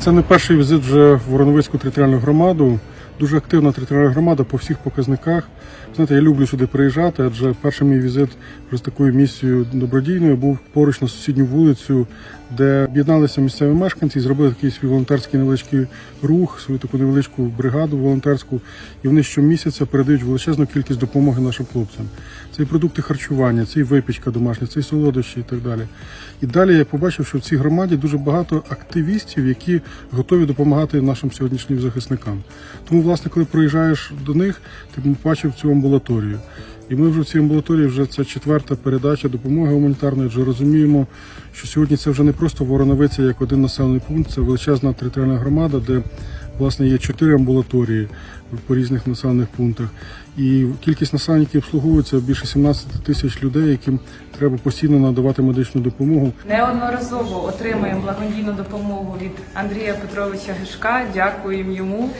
Це не перший візит вже в Вороновицьку територіальну громаду. Дуже активна територіальна громада по всіх показниках. Знаєте, я люблю сюди приїжджати, адже перший мій візит вже з такою місією добродійною був поруч на сусідню вулицю, де об'єдналися місцеві мешканці і зробили такий свій волонтерський невеличкий рух, свою таку невеличку бригаду волонтерську. І вони щомісяця передають величезну кількість допомоги нашим хлопцям. Це і продукти харчування, це і випічка домашня, це і солодощі і так далі. І далі я побачив, що в цій громаді дуже багато активістів, які готові допомагати нашим сьогоднішнім захисникам. Тому, власне, коли приїжджаєш до них, ти побачив цю амбулаторію. І ми вже в цій амбулаторії вже це четверта передача допомоги гуманітарної. Вже розуміємо, що сьогодні це вже не просто Вороновиця як один населений пункт, це величезна територіальна громада, де власне є чотири амбулаторії по різних населених пунктах. І кількість населення, обслуговується більше 17 тисяч людей, яким треба постійно надавати медичну допомогу. Неодноразово отримуємо благодійну допомогу від Андрія Петровича Гишка. Дякуємо йому.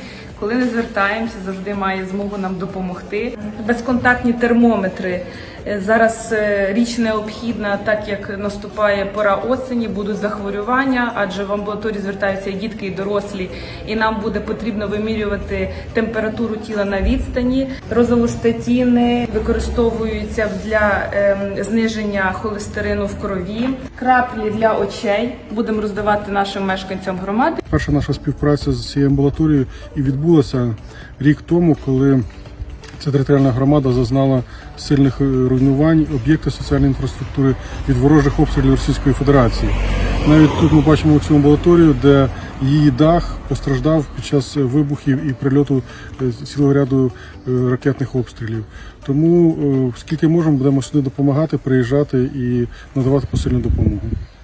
Коли не звертаємося, завжди має змогу нам допомогти. Безконтактні термометри Е, зараз е, річ необхідна, так як наступає пора осені, будуть захворювання, адже в амбулаторії звертаються і дітки, і дорослі, і нам буде потрібно вимірювати температуру тіла на відстані. Розолостатіни використовуються для ем, зниження холестерину в крові, краплі для очей будемо роздавати нашим мешканцям громади. Перша наша співпраця з цією амбулаторією і відбулася рік тому, коли ця територіальна громада зазнала сильних е, руйнувань об'єкти соціальної інфраструктури від ворожих обстрілів Російської Федерації. Навіть тут ми бачимо цю амбулаторію, де її дах постраждав під час вибухів і прильоту е, цілого ряду е, ракетних обстрілів. Тому е, скільки можемо, будемо сюди допомагати, приїжджати і надавати посильну допомогу.